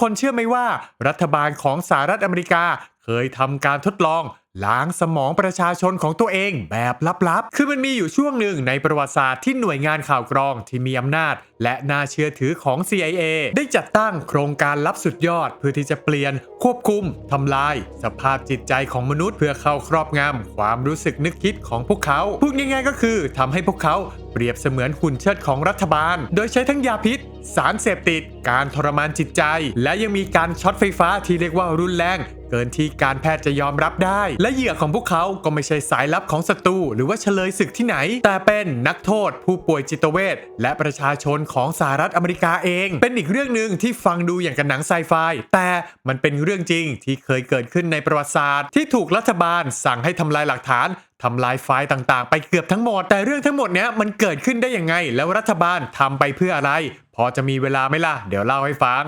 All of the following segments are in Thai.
คนเชื่อไหมว่า รัฐบาลของสหรัฐอเมริกา เคยทำการทดลอง ล้างสมองประชาชนของตัวเองแบบลับๆ คือมันมีอยู่ช่วงหนึ่งในประวัติศาสตร์ที่หน่วยงานข่าวกรองที่มีอำนาจ และน่าเชื่อถือของ CIA ได้จัดตั้งโครงการลับสุดยอด เพื่อที่จะเปลี่ยน ควบคุมทำลาย สภาพจิตใจของมนุษย์เพื่อเข้าครอบงำความรู้สึกนึกคิดของพวกเขา พูดง่ายๆก็คือทำให้พวกเขาเปรียบเสมือนหุ่นเชิดของรัฐบาล โดยใช้ทั้งยาพิษ สารเสพติด การทรมานจิตใจ และยังมีการช็อตไฟฟ้าที่เรียกว่ารุนแรง เกินที่การแพทย์จะยอมรับได้ และเหยื่อของพวกเขาก็ไม่ใช่สายลับของศัตรูหรือว่าเฉลยศึกที่ไหน แต่เป็นนักโทษ ผู้ป่วยจิตเวชและประชาชนของสหรัฐอเมริกาเอง เป็นอีกเรื่องหนึ่งที่ฟังดูอย่างกับหนังไซไฟแต่มันเป็นเรื่องจริงที่เคยเกิดขึ้นในประวัติศาสตร์ ที่ถูกรัฐบาลสั่งให้ทำลายหลักฐานทำลายไฟล์ต่างๆ ไปเกือบทั้งหมด แต่เรื่องทั้งหมดเนี้ยมันเกิดขึ้นได้ยังไง แล้วรัฐบาลทำไปเพื่ออะไร พอจะมีเวลาไหมล่ะ เดี๋ยวเล่าให้ฟัง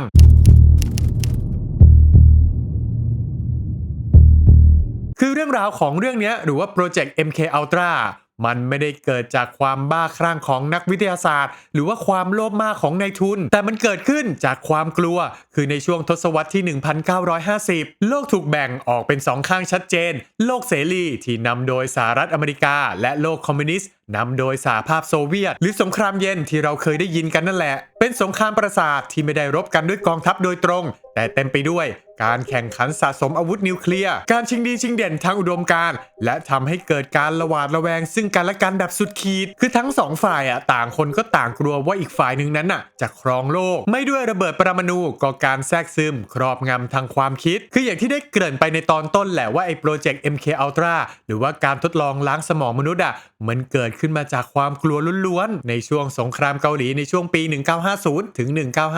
คือเรื่องราวของเรื่องนี้หรือว่าโปรเจกต์ MK Ultra มันไม่ได้เกิดจากความบ้าคลั่งของนักวิทยาศาสตร์ หรือว่าความโลภมากของนายทุน แต่มันเกิดขึ้นจากความกลัว คือในช่วงทศวรรษที่ 1950 โลกถูกแบ่งออกเป็นสองข้างชัดเจน โลกเสรีที่นำโดยสหรัฐอเมริกา และโลกคอมมิวนิสต์ นำโดยสหภาพโซเวียต หรือสงครามเย็นที่เราเคยได้ยินกันนั่นแหละ เป็นสงครามประสาทที่ไม่ได้รบกันด้วยกองทัพโดยตรง แต่เต็มไปด้วยการแข่งขันสะสมอาวุธนิวเคลียร์ การชิงดีชิงเด่นทางอุดมการณ์ และทำให้เกิดการระหวาดระแวง ซึ่งกันและกันแบบสุดขีด คือทั้งสองฝ่ายอะต่างคนก็ต่างกลัวว่าอีกฝ่ายหนึ่งนั้นอะ จะครองโลก ไม่ด้วยระเบิดปรมาณูก็การแทรกซึม ครอบงำทางความคิด คืออย่างที่ได้เกริ่นไปในตอนต้นแหละว่าไอ้โปรเจกต์ MK Ultra หรือว่าการทดลองล้างสมองมนุษย์อะมันเกิดขึ้นมาจากความกลัวล้วนๆ ในช่วงสงครามเกาหลีในช่วงปี 1950 ถึง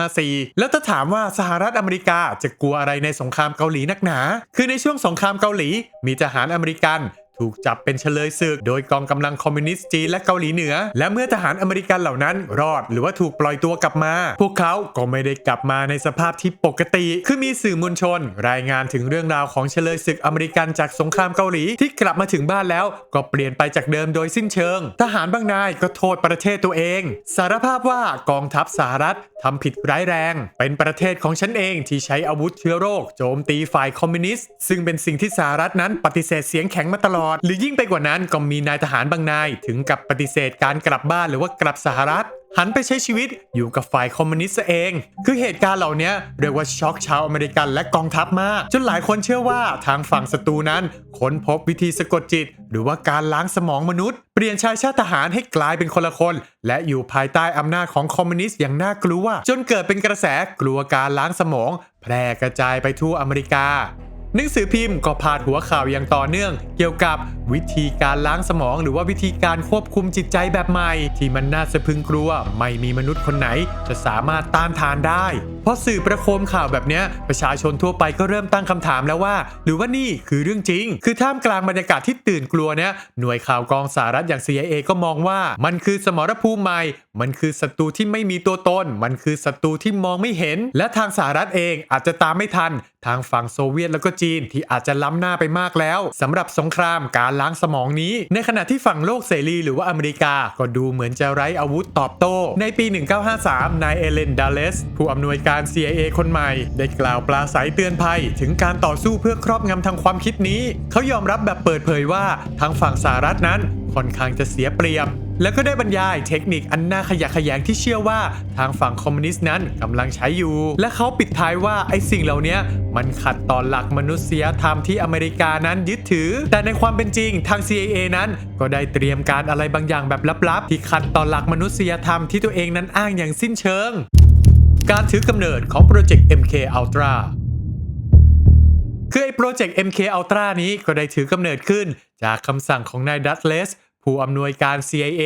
1954 แล้วถ้าถามว่าสหรัฐอเมริกาจะกลัวอะไรในสงครามเกาหลีนักหนา คือในช่วงสงครามเกาหลีมีทหารอเมริกัน ถูกจับเป็นเฉลยศึก โดยกองกำลังคอมมิวนิสต์จีนและเกาหลีเหนือ และเมื่อทหารอเมริกันเหล่านั้นรอดหรือว่าถูกปล่อยตัวกลับมา พวกเขาก็ไม่ได้กลับมาในสภาพที่ปกติ คือมีสื่อมวลชน รายงานถึงเรื่องราวของเฉลยศึกอเมริกันจากสงครามเกาหลีที่กลับมาถึงบ้านแล้ว ก็เปลี่ยนไปจากเดิมโดยสิ้นเชิง ทหารบางนายก็โทษประเทศตัวเอง สารภาพว่ากองทัพสหรัฐทำผิดร้ายแรง เป็นประเทศของฉันเองที่ใช้อาวุธเชื้อโรคโจมตีฝ่ายคอมมิวนิสต์ซึ่งเป็นสิ่งที่สหรัฐนั้นปฏิเสธเสียงแข็งมาตลอดหรือยิ่งไปกว่านั้นก็มีนายทหารบางนายถึงกับปฏิเสธการกลับบ้านหรือว่ากลับสหรัฐหันไปใช้ชีวิตอยู่กับฝ่ายคอมมิวนิสต์เอง คือเหตุการณ์เหล่านี้เรียกว่าช็อกชาวอเมริกันและกองทัพมาก จนหลายคนเชื่อว่าทางฝั่งศัตรูนั้น ค้นพบวิธีสะกดจิต หรือว่าการล้างสมองมนุษย์ เปลี่ยนชายชาติทหารให้กลายเป็นคนละคน และอยู่ภายใต้อำนาจของคอมมิวนิสต์อย่างน่ากลัว จนเกิดเป็นกระแสกลัวการล้างสมอง แพร่กระจายไปทั่วอเมริกา หนังสือพิมพ์ก็พาดหัวข่าวอย่างต่อเนื่อง เกี่ยวกับวิธีการล้างสมอง หรือว่าวิธีการควบคุมจิตใจแบบใหม่ ที่มันน่าสะพึงกลัว ไม่มีมนุษย์คนไหน จะสามารถต้านทานได้ เพราะสื่อประโคมข่าวแบบนี้ประชาชนทั่วไปก็เริ่มตั้งคำถามแล้วว่า หรือว่านี่คือเรื่องจริง คือท่ามกลางบรรยากาศที่ตื่นกลัวเนี้ยหน่วยข่าวกองสหรัฐอย่าง CIA ก็มองว่า มันคือสมรภูมิใหม่ มันคือศัตรูที่ไม่มีตัวตน มันคือศัตรูที่มองไม่เห็น และทางสหรัฐเองอาจจะตามไม่ทัน ทางฝั่งโซเวียตแล้วก็จีนที่อาจจะล้ำหน้าไปมากแล้วสำหรับสงครามการล้างสมองนี้ ในขณะที่ฝั่งโลกเสรีหรือว่าอเมริกา ก็ดูเหมือนจะไร้อาวุธตอบโต้ ในปี 1953 นายเอเลนดัลเลส ผู้อำนวยการ CIA คนใหม่ ได้กล่าวปลาใสเตือนภัย ถึงการต่อสู้เพื่อครอบงำทางความคิดนี้ เขายอมรับแบบเปิดเผยว่าทางฝั่งสหรัฐนั้นค่อนข้างจะเสียเปรียบ แล้วก็ได้บรรยายเทคนิคอันน่าขยะแขยงที่เชื่อว่าทางฝั่งคอมมิวนิสต์นั้นกำลังใช้อยู่ และเขาปิดท้ายว่าไอ้สิ่งเหล่านี้มันขัดต่อหลักมนุษยธรรมที่อเมริกานั้นยึดถือ แต่ในความเป็นจริงทาง CIA นั้น ก็ได้เตรียมการอะไรบางอย่างแบบลับๆ ที่ขัดต่อหลักมนุษยธรรมที่ตัวเองนั้นอ้างอย่างสิ้นเชิง การถือกำเนิดของโปรเจกต์ MK Ultra คือไอ้โปรเจกต์ MK Ultra นี้ก็ได้ถือกำเนิดขึ้น จากคำสั่งของนายดัตเลส ผู้อำนวยการ CIA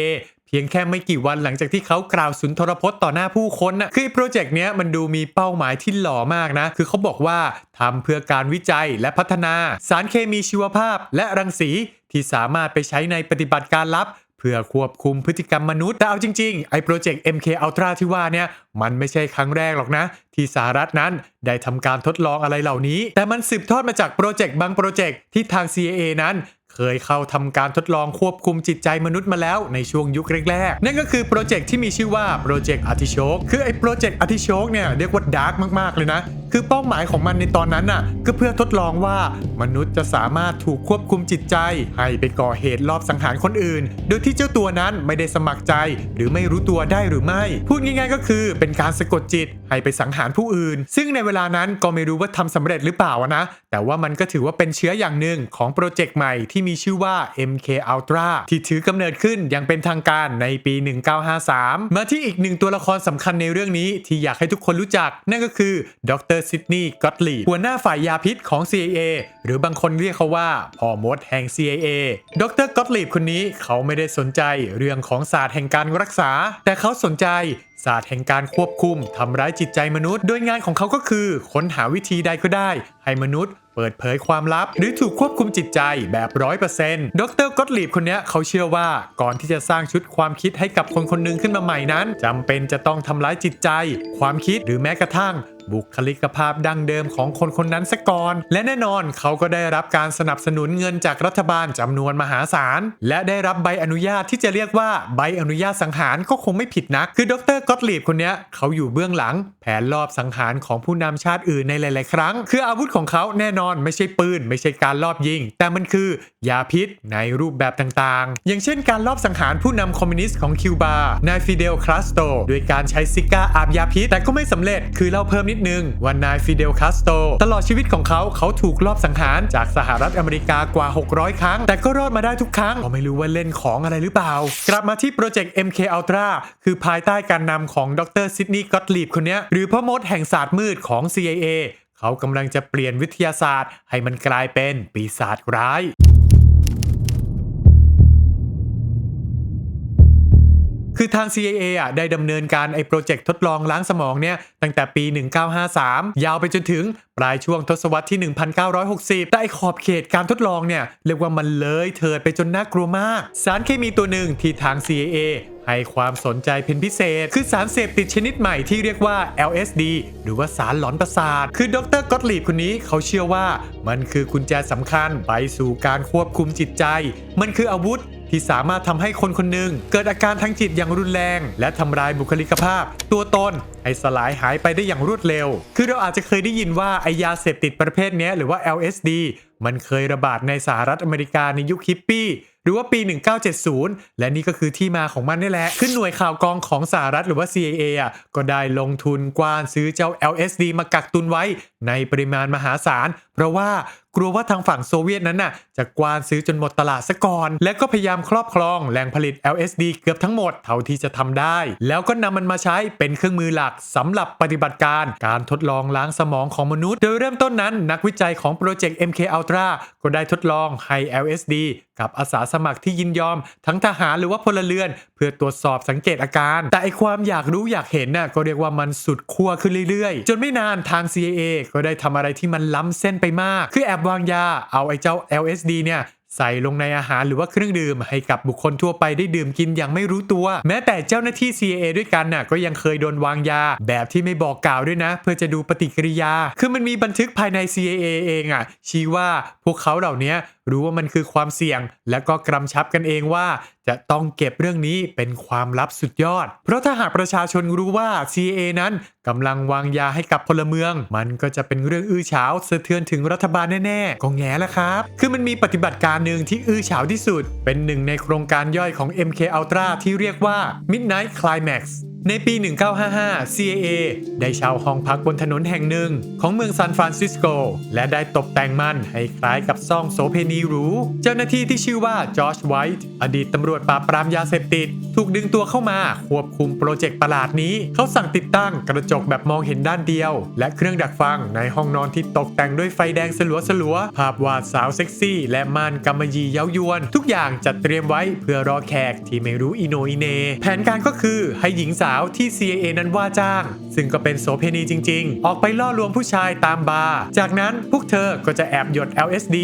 เพียงแค่ไม่กี่วันหลังจากที่เขากล่าวสุนทรพจน์ต่อหน้าผู้คนน่ะคือโปรเจกต์เนี้ยมันดูมีเป้าหมายที่หล่อมากนะ คือเขาบอกว่าทำเพื่อการวิจัยและพัฒนา สารเคมีชีวภาพ และรังสีที่สามารถไปใช้ในปฏิบัติการลับเพื่อควบคุมพฤติกรรมมนุษย์แต่เอาจริงๆ ไอ้โปรเจกต์ MK Ultra ที่ว่าเนี่ย มันไม่ใช่ครั้งแรกหรอกนะ ที่สหรัฐนั้นได้ทำการทดลองอะไรเหล่านี้ แต่มันสืบทอดมาจากโปรเจกต์บางโปรเจกต์ที่ทาง CIA นั้น เคยเข้าทำการทดลองควบคุมจิตใจมนุษย์มาแล้วในช่วงยุคแรกๆ นั่นก็คือโปรเจกต์ที่มีชื่อว่าโปรเจกต์อธิโชกคือไอ้โปรเจกต์อธิโชกเนี่ยเรียกว่าดาร์กมากๆเลยนะ คือเป้าหมายของมันในตอนนั้นน่ะก็เพื่อทดลองว่ามนุษย์จะสามารถถูกควบคุมจิตใจ ให้ไปก่อเหตุลอบสังหารคนอื่น โดยที่เจ้าตัวนั้นไม่ได้สมัครใจ หรือไม่รู้ตัวได้หรือไม่ พูดง่ายๆก็คือเป็นการสะกดจิตให้ไปสังหารผู้อื่น ซึ่งในเวลานั้นก็ไม่รู้ว่าทำสำเร็จหรือเปล่านะ แต่ว่ามันก็ถือว่าเป็นเชื้ออย่างหนึ่งของโปรเจกต์ใหม่ที่มีชื่อว่า MK Ultra ที่ถือกำเนิดขึ้นอย่างเป็นทางการในปี 1953 มาที่อีกหนึ่งตัวละครสำคัญในเรื่องนี้ที่อยากให้ทุกคนรู้จัก นั่นก็คือดรซิดนีย์ก็อตลีหัวหน้าฝ่ายยาพิษของ CIA หรือบางคนเรียกเขาว่าพ่อมดแห่ง CIA ดรก็อตลีคนนี้เขาไม่ได้สนใจเรื่องของศาสตร์แห่งการรักษา แต่เขาสนใจศาสตร์แห่งการควบคุมทำร้ายจิตใจมนุษย์ โดยงานของเขาก็คือค้นหาวิธีใดก็ได้ ให้มนุษย์เปิดเผยความลับ หรือถูกควบคุมจิตใจแบบร้อยเปอร์เซ็นต์ดรก็อตลีบคนนี้เขาเชื่อว่าก่อนที่จะสร้างชุดความคิดให้กับคนคนหนึ่งขึ้นมาใหม่นั้นจำเป็นจะต้องทำร้ายจิตใจ ความคิดหรือแม้กระทั่ง บุคลิกภาพดั้งเดิมของคนคนนั้นซะก่อน และแน่นอนเขาก็ได้รับการสนับสนุนเงินจากรัฐบาลจำนวนมหาศาล และได้รับใบอนุญาตที่จะเรียกว่าใบอนุญาตสังหารก็คงไม่ผิดนัก คือดรก็อตลีบคนนี้เขาอยู่เบื้องหลัง แผนลอบสังหารของผู้นำชาติอื่นในหลาย ๆ ครั้ง คืออาวุธของเขาแน่นอนไม่ใช่ปืน ไม่ใช่การลอบยิง แต่มันคือยาพิษในรูปแบบต่าง ๆ อย่างเช่นการลอบสังหารผู้นำคอมมิวนิสต์ของคิวบานายฟิเดลคาสโตรโดยการใช้ซิก้าอาบยาพิษแต่ก็ไม่สำเร็จคือเล่าเพิ่มนิดนึงว่านายฟิเดลคาสโตตลอดชีวิตของเขาเขาถูกลอบสังหารจากสหรัฐอเมริกากว่า 600 ครั้ง แต่ก็รอดมาได้ทุกครั้งก็ไม่รู้ว่าเล่นของอะไรหรือเปล่า กลับมาที่โปรเจกต์ MK Ultra คือภายใต้การนำของดรซิดนีย์ก็อตลีบคนนี้หรือพ่อมดแห่งศาสตร์มืดของ CIA เขากำลังจะเปลี่ยนวิทยาศาสตร์ ให้มันกลายเป็นปีศาจร้าย คือทาง CIA อะได้ดำเนินการไอ้โปรเจกต์ทดลองล้างสมองเนี่ยตั้งแต่ปี 1953 ยาวไปจนถึงปลายช่วงทศวรรษที่ 1960 แต่ไอ้ขอบเขตการทดลองเนี่ยเรียกว่ามันเลยเถิดไปจนน่ากลัวมาก สารเคมีตัวหนึ่งที่ทาง CIA ให้ความสนใจเป็นพิเศษ คือสารเสพติดชนิดใหม่ที่เรียกว่า LSD หรือว่าสารหลอนประสาท คือดรก็อตลีบคนนี้เขาเชื่อว่า มันคือกุญแจสำคัญไปสู่การควบคุมจิตใจ มันคืออาวุธที่สามารถทำให้คนคนหนึ่งเกิดอาการทางจิตอย่างรุนแรง และทำลายบุคลิกภาพ ตัวตนให้สลายหายไปได้อย่างรวดเร็ว คือเราอาจจะเคยได้ยินว่าไอยาเสพติดประเภทนี้หรือว่า LSD มันเคยระบาดในสหรัฐอเมริกาในยุคฮิปปี้ รือว่าปี 1970 และนี่ก็คือที่มาของมันนี่แหละ ขึ้นหน่วยข่าวกรองของสหรัฐหรือว่า CIA อะก็ได้ลงทุนกว้านซื้อเจ้า LSD มากักตุนไว้ในปริมาณมหาศาล เพราะว่ากลัวว่าทางฝั่งโซเวียตนั้นน่ะจะกวานซื้อจนหมดตลาดซะก่อน และก็พยายามครอบครองแหล่งผลิต LSD เกือบทั้งหมดเท่าที่จะทำได้ แล้วก็นำมันมาใช้เป็นเครื่องมือหลักสำหรับปฏิบัติการการทดลองล้างสมองของมนุษย์ โดยเริ่มต้นนั้นนักวิจัยของโปรเจกต์ MK Ultra ก็ได้ทดลองให้ LSD กับอาสาสมัครที่ยินยอม ทั้งทหารหรือว่าพลเรือน พื่อตรวจสอบสังเกตอาการ แต่ไอความอยากรู้อยากเห็นน่ะก็เรียกว่ามันสุดขั้วขึ้นเรื่อยๆ จนไม่นานทาง CIA ก็ได้ทำอะไรที่มันล้ำเส้นไปมาก คือแอบวางยาเอาไอ้เจ้า LSD เนี่ยใส่ลงในอาหารหรือว่าเครื่องดื่มให้กับบุคคลทั่วไปได้ดื่มกินอย่างไม่รู้ตัว แม้แต่เจ้าหน้าที่ CIA ด้วยกันน่ะก็ยังเคยโดนวางยา แบบที่ไม่บอกกล่าวด้วยนะ เพื่อจะดูปฏิกิริยา คือมันมีบันทึกภายใน CIA เองอะชี้ว่าพวกเขาเหล่านี้ รู้ว่ามันคือความเสี่ยง และก็กำชับกันเองว่า จะต้องเก็บเรื่องนี้เป็นความลับสุดยอด เพราะถ้าหากประชาชนรู้ว่า CA นั้นกำลังวางยาให้กับพลเมือง มันก็จะเป็นเรื่องอื้อฉาวสะเทือนถึงรัฐบาลแน่ๆก็แง่ละครับ คือมันมีปฏิบัติการหนึ่งที่อื้อฉาวที่สุด เป็นหนึ่งในโครงการย่อยของ MK Ultra ที่เรียกว่า Midnight Climax ในปี 1955 CIA ได้เช่าห้องพักบนถนนแห่งหนึ่ง ของเมืองซานฟรานซิสโก และได้ตกแต่งมันให้คล้ายกับซ่องโสเพณีหรู เจ้าหน้าที่ที่ชื่อว่าจอร์จไวท์อดีตตำรวจปราบปรามยาเสพติด ถูกดึงตัวเข้ามาควบคุมโปรเจกต์ประหลาดนี้ เขาสั่งติดตั้งกระจกแบบมองเห็นด้านเดียว และเครื่องดักฟังในห้องนอนที่ตกแต่งด้วยไฟแดงสลัวสลัวๆภาพวาดสาวเซ็กซี่ และม่านกำมะหยี่เย้ายวน ทุกอย่างจัดเตรียมไว้เพื่อรอแขกที่ไม่รู้อิโนอิเน แผนการก็คือให้หญิงสาวที่ CIA นั้นว่าจ้าง ซึ่งก็เป็นโสเพณีจริง ๆ ออกไปล่อลวงผู้ชายตามบาร์ จากนั้นพวกเธอก็จะแอบหยด LSD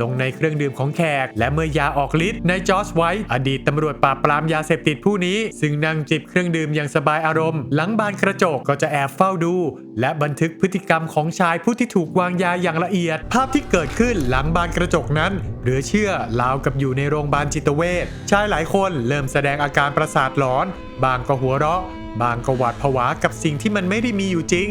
ลงในเครื่องดื่มของแขก และเมื่อยาออกฤทธิ์ในจอร์จไวท์อดีตตำรวจปราบปรามยาเสพติดผู้นี้ ซึ่งนั่งจิบเครื่องดื่มอย่างสบายอารมณ์ หลังบานกระจกก็จะแอบเฝ้าดู และบันทึกพฤติกรรมของชายผู้ที่ถูกวางยาอย่างละเอียด ภาพที่เกิดขึ้นหลังบานกระจกนั้นเหลือเชื่อราวกับอยู่ในโรงพยาบาลจิตเวชชายหลายคนเริ่มแสดงอาการประสาทหลอน บางก็หัวเราะ บางก็หวาดผวากับสิ่งที่มันไม่ได้มีอยู่จริง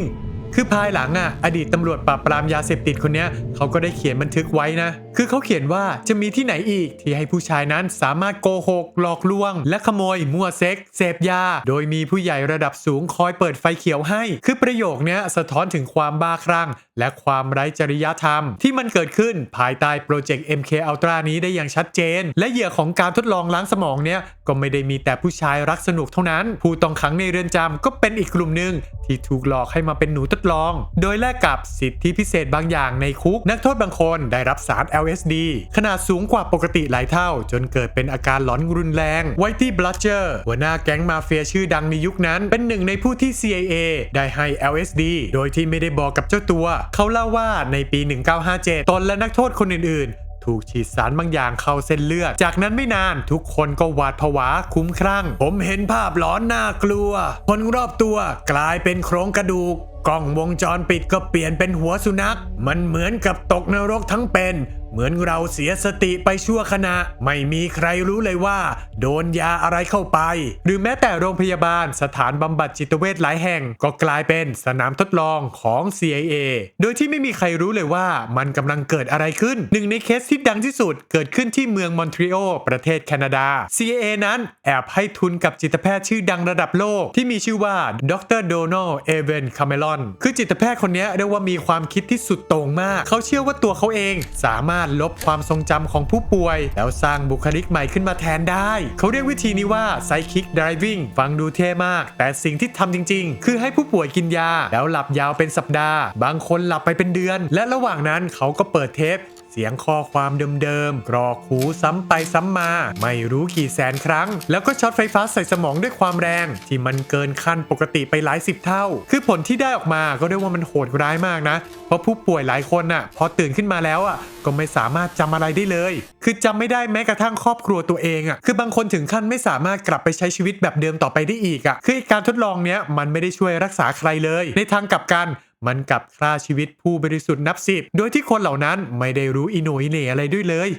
คือภายหลังอะ อดีตตำรวจปราบปรามยาเสพติดคนเนี้ยเขาก็ได้เขียนบันทึกไว้นะคือเขาเขียนว่าจะมีที่ไหนอีกที่ให้ผู้ชายนั้นสามารถโกหก หลอกลวง และขโมย มั่วเซ็กเสพยา โดยมีผู้ใหญ่ระดับสูงคอยเปิดไฟเขียวให้ คือประโยคนี้สะท้อนถึงความบ้าคลั่ง และความไร้จริยธรรม ที่มันเกิดขึ้นภายใต้โปรเจกต์ MK Ultra นี้ได้อย่างชัดเจน และเหยื่อของการทดลองล้างสมองเนี้ยก็ไม่ได้มีแต่ผู้ชายรักสนุกเท่านั้น ผู้ต้องขังในเรือนจำก็เป็นอีกกลุ่มหนึ่งที่ถูกหลอกให้มาเป็นหนูทดลอง โดยแลกกับสิทธิพิเศษบางอย่างในคุก นักโทษบางคนได้รับสาร LSD ขนาดสูงกว่าปกติหลายเท่า จนเกิดเป็นอาการหลอนรุนแรง ไวตี้บลัชเจอร์หัวหน้าแก๊งมาเฟียชื่อดังในยุคนั้น เป็นหนึ่งในผู้ที่ CIA ได้ให้ LSD โดยที่ไม่ได้บอกกับเจ้าตัว เขาเล่าว่าในปี 1957 ตนและนักโทษคนอื่นๆถูกฉีดสารบางอย่างเข้าเส้นเลือด จากนั้นไม่นานทุกคนก็หวาดผวาคุ้มครั่ง ผมเห็นภาพหลอนน่ากลัว คนรอบตัวกลายเป็นโครงกระดูก กล้องวงจรปิดก็เปลี่ยนเป็นหัวสุนัข มันเหมือนกับตกนรกทั้งเป็น เหมือนเราเสียสติไปชั่วขณะ ไม่มีใครรู้เลยว่า โดนยาอะไรเข้าไป หรือแม้แต่โรงพยาบาลสถานบำบัดจิตเวชหลายแห่ง ก็กลายเป็นสนามทดลองของ CIA โดยที่ไม่มีใครรู้เลยว่ามันกำลังเกิดอะไรขึ้น หนึ่งในเคสที่ดังที่สุดเกิดขึ้นที่เมืองมอนทรีออลประเทศแคนาดา CIA นั้นแอบให้ทุนกับจิตแพทย์ชื่อดังระดับโลก ที่มีชื่อว่าดรโดนัลเอเวนคาเมลอนคือจิตแพทย์คนนี้เรียกว่ามีความคิดที่สุดโต่งมาก เขาเชื่อว่าตัวเขาเองสามารถลบความทรงจำของผู้ป่วย แล้วสร้างบุคลิกใหม่ขึ้นมาแทนได้ เขาเรียกวิธีนี้ว่าไซคิกดิวิ่งฟังดูเท่มาก แต่สิ่งที่ทำจริง ๆ คือให้ผู้ป่วยกินยา แล้วหลับยาวเป็นสัปดาห์ บางคนหลับไปเป็นเดือน และระหว่างนั้นเขาก็เปิดเทป เสียงข้อความเดิมๆกรอกหูซ้ำไปซ้ำมา ไม่รู้กี่แสนครั้ง แล้วก็ช็อตไฟฟ้าใส่สมองด้วยความแรง ที่มันเกินขั้นปกติไปหลายสิบเท่า คือผลที่ได้ออกมาก็เรียกว่ามันโหดร้ายมากนะ เพราะผู้ป่วยหลายคนน่ะ พอตื่นขึ้นมาแล้วอะก็ไม่สามารถจำอะไรได้เลย คือจำไม่ได้แม้กระทั่งครอบครัวตัวเองอะ คือบางคนถึงขั้นไม่สามารถกลับไปใช้ชีวิตแบบเดิมต่อไปได้อีกอะ คือการทดลองเนี้ยมันไม่ได้ช่วยรักษาใครเลย ในทางกลับกัน มันกลับฆ่าชีวิตผู้บริสุทธิ์นับสิบโดยที่คนเหล่านั้นไม่ได้รู้อิโนอิเหน่อะไรด้วยเลย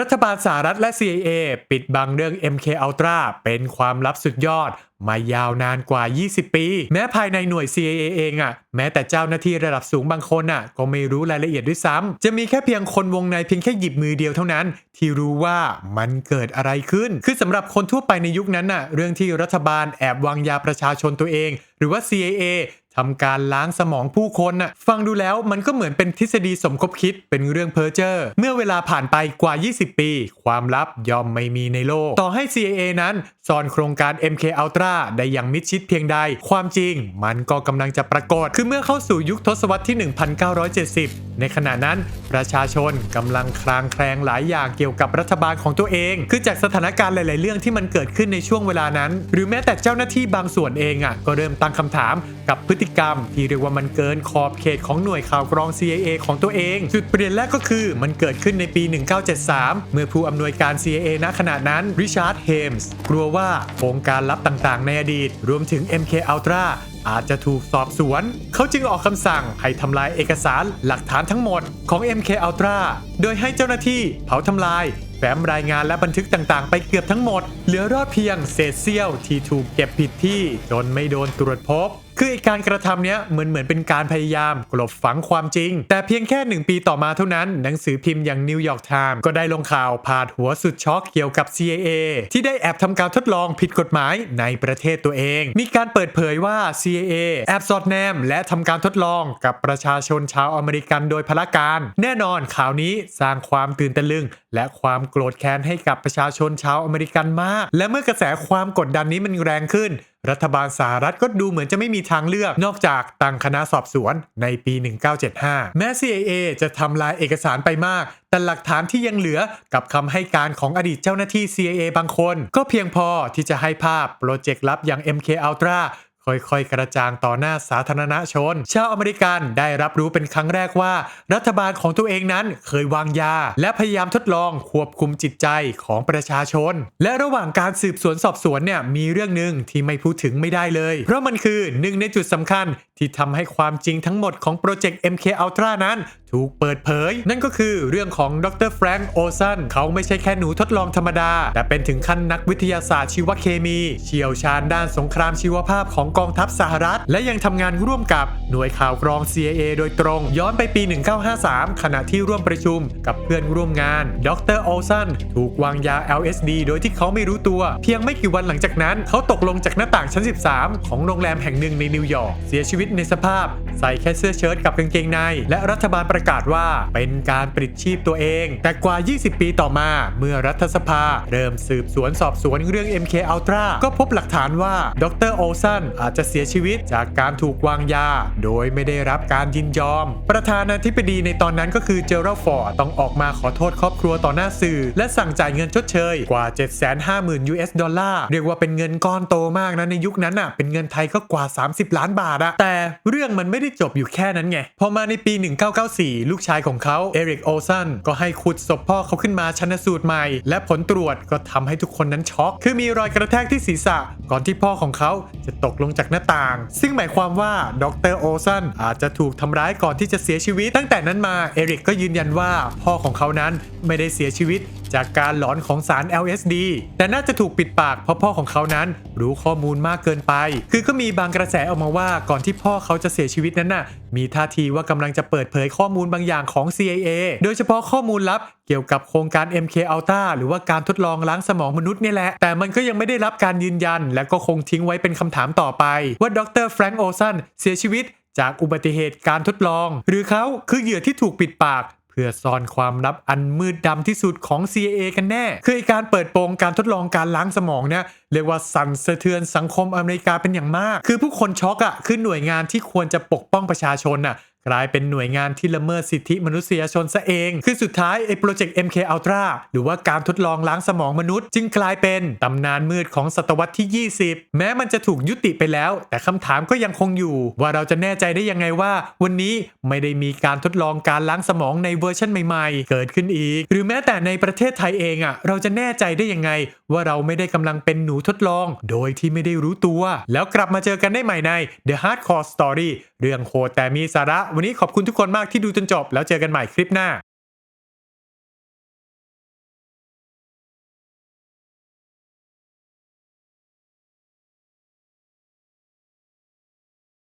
รัฐบาลสหรัฐและ CIA ปิดบังเรื่อง MK Ultra เป็นความลับสุดยอด มายาวนานกว่า 20 ปี แม้ภายในหน่วย CIA เองอะ่ะ แม้แต่เจ้าหน้าที่ระดับสูงบางคนอะ ก็ไม่รู้รายละเอียดด้วยซ้ำ จะมีแค่เพียงคนวงในเพียงแค่หยิบมือเดียวเท่านั้น ที่รู้ว่ามันเกิดอะไรขึ้น คือสำหรับคนทั่วไปในยุคนั้นน่ะ เรื่องที่รัฐบาลแอบวางยาประชาชนตัวเอง หรือว่า CIA ทำการล้างสมองผู้คนน่ะฟังดูแล้วมันก็เหมือนเป็นทฤษฎีสมคบคิดเป็นเรื่องเพ้อเจ้อเมื่อเวลาผ่านไปกว่า 20 ปี ความลับย่อมไม่มีในโลก ต่อให้ CIA นั้นซ่อนโครงการ MK Ultra ได้อย่างมิดชิดเพียงใด ความจริงมันก็กำลังจะปรากฏ คือเมื่อเข้าสู่ยุคทศวรรษที่ 1970 ในขณะนั้นประชาชนกำลังคลางแคลงหลายอย่างเกี่ยวกับรัฐบาลของตัวเอง คือจากสถานการณ์หลาย ๆ เรื่องที่มันเกิดขึ้นในช่วงเวลานั้น หรือแม้แต่เจ้าหน้าที่บางส่วนเองอะก็เริ่มตั้งคำถามกับพฤติกรรม ที่เรียกว่ามันเกินขอบเขตของหน่วยข่าวกรอง CIA ของตัวเอง จุดเปลี่ยนแรกก็คือมันเกิดขึ้นในปี 1973 เมื่อผู้อำนวยการ CIA ณขณะนั้นริชาร์ดเฮมส์กลัวว่าโครงการลับต่างๆ ในอดีต รวมถึง MK Ultra อาจจะถูกสอบสวน เขาจึงออกคำสั่งให้ทำลายเอกสารหลักฐานทั้งหมดของ MK Ultra โดยให้เจ้าหน้าที่เผาทำลายแฟ้มรายงานและบันทึกต่างๆ ไปเกือบทั้งหมด เหลือรอดเพียงเศษเสี้ยวที่ถูกเก็บผิดที่ จนไม่โดนตรวจพบคืออการกระทำเนี้ยเหมือนเหมือนเป็นการพยายามกลบฝังความจริง แต่เพียงแค่หนึ่งปีต่อมาเท่านั้น หนังสือพิมพ์อย่างนิวยอร์กไทม์ก็ได้ลงข่าวพาดหัวสุดช็อกเกี่ยวกับ CIA ที่ได้แอบทำการทดลองผิดกฎหมายในประเทศตัวเอง มีการเปิดเผยว่า CIA แอบสอดแนม และทำการทดลองกับประชาชนชาวอเมริกันโดยพละการ แน่นอนข่าวนี้สร้างความตื่นตะลึง และความโกรธแค้นให้กับประชาชนชาวอเมริกันมาก และเมื่อกระแสความกดดันนี้มันแรงขึ้น รัฐบาลสหรัฐก็ดูเหมือนจะไม่มีทางเลือก นอกจากตั้งคณะสอบสวนในปี 1975 แม้ CIA จะทำลายเอกสารไปมาก แต่หลักฐานที่ยังเหลือกับคำให้การของอดีตเจ้าหน้าที่ CIA บางคน ก็เพียงพอที่จะให้ภาพโปรเจกต์ลับอย่าง MK Ultra ค่อยๆ กระจางต่อหน้าสาธารณชน ชาวอเมริกันได้รับรู้เป็นครั้งแรกว่า รัฐบาลของตัวเองนั้นเคยวางยา และพยายามทดลองควบคุมจิตใจของประชาชน และระหว่างการสืบสวนสอบสวนเนี่ยมีเรื่องหนึ่งที่ไม่พูดถึงไม่ได้เลย เพราะมันคือหนึ่งในจุดสำคัญที่ทำให้ความจริงทั้งหมดของโปรเจกต์ MK Ultra นั้น ถูกเปิดเผย นั่นก็คือเรื่องของดรแฟรงค์โอซันเขาไม่ใช่แค่หนูทดลองธรรมดา แต่เป็นถึงขั้นนักวิทยาศาสตร์ชีวเคมี เชี่ยวชาญด้านสงครามชีวภาพของกองทัพสหรัฐ และยังทำงานร่วมกับหน่วยข่าวกรอง CIA โดยตรง ย้อนไปปี 1953 ขณะที่ร่วมประชุมกับเพื่อนร่วมงาน ดรโอซันถูกวางยา LSD โดยที่เขาไม่รู้ตัว เพียงไม่กี่วันหลังจากนั้น เขาตกลงจากหน้าต่างชั้น 13 ของโรงแรมแห่งหนึ่งในนิวยอร์กเสียชีวิตในสภาพ ใส่แค่เสื้อเชิ้ตกับกางเกงใน และรัฐบาลประกาศว่าเป็นการปลิดชีพตัวเอง แต่กว่า 20 ปีต่อมาเมื่อรัฐสภา เริ่มสืบสวนสอบสวนเรื่อง MK Ultra ก็พบหลักฐานว่าดรโอซันอาจจะเสียชีวิตจากการถูกวางยา โดยไม่ได้รับการยินยอม ประธานาธิบดีในตอนนั้นก็คือเจอรัลฟอร์ดต้องออกมาขอโทษครอบครัวต่อหน้าสื่อ และสั่งจ่ายเงินชดเชยกว่า 750,000 US ดอลลาร์เรียกว่าเป็นเงินก้อนโตมากนะในยุคนั้นอะเป็นเงินไทยก็กว่า 30 ล้านบาทอะแต่เรื่องมันไม่ได้จบอยู่แค่นั้นไงพอมาในปี 1994ลูกชายของเขาเอริกโอซันก็ให้ขุดศพพ่อเขาขึ้นมาชันสูตรใหม่ และผลตรวจก็ทำให้ทุกคนนั้นช็อก คือมีรอยกระแทกที่ศีรษะ ก่อนที่พ่อของเขาจะตกลงจากหน้าต่าง ซึ่งหมายความว่าดรโอซันอาจจะถูกทำร้ายก่อนที่จะเสียชีวิต ตั้งแต่นั้นมาเอริกก็ยืนยันว่าพ่อของเขานั้นไม่ได้เสียชีวิต จากการหลอนของสาร LSD แต่น่าจะถูกปิดปากเพราะพ่อของเขานั้นรู้ข้อมูลมากเกินไป คือก็มีบางกระแสออกมาว่าก่อนที่พ่อเขาจะเสียชีวิตนั้นน่ะ มีท่าทีว่ากำลังจะเปิดเผยข้อมูลบางอย่างของ CIA โดยเฉพาะข้อมูลลับเกี่ยวกับโครงการ MK Ultra หรือว่าการทดลองล้างสมองมนุษย์นี่แหละ แต่มันก็ยังไม่ได้รับการยืนยัน และก็คงทิ้งไว้เป็นคำถามต่อไป ว่าดรแฟรงค์โอซันเสียชีวิตจากอุบัติเหตุการทดลอง หรือเขาคือเหยื่อที่ถูกปิดปาก เพื่อซ่อนความลับอันมืดดำที่สุดของ CIA กันแน่ คือการเปิดโปงการทดลองการล้างสมองเนี่ยเรียกว่าสั่นสะเทือนสังคมอเมริกาเป็นอย่างมาก คือผู้คนช็อกอะ่ะคือหน่วยงานที่ควรจะปกป้องประชาชนอะ กลายเป็นหน่วยงานที่ละเมิดสิทธิมนุษยชนซะเอง คือสุดท้ายไอ้โปรเจกต์ MK Ultra หรือว่าการทดลองล้างสมองมนุษย์ จึงกลายเป็นตำนานมืดของศตวรรษที่ 20 แม้มันจะถูกยุติไปแล้ว แต่คำถามก็ยังคงอยู่ ว่าเราจะแน่ใจได้ยังไงว่า วันนี้ไม่ได้มีการทดลองการล้างสมองในเวอร์ชันใหม่ๆ เกิดขึ้นอีก หรือแม้แต่ในประเทศไทยเองอะเราจะแน่ใจได้ยังไง ว่าเราไม่ได้กำลังเป็นหนูทดลอง โดยที่ไม่ได้รู้ตัว แล้วกลับมาเจอกันได้ใหม่ใน The Hardcore Story เรื่องโหดแต่มีสาระวันนี้ขอบคุณทุกคนมากที่ดูจนจบ แล้วเจอกันใหม่คลิปหน้า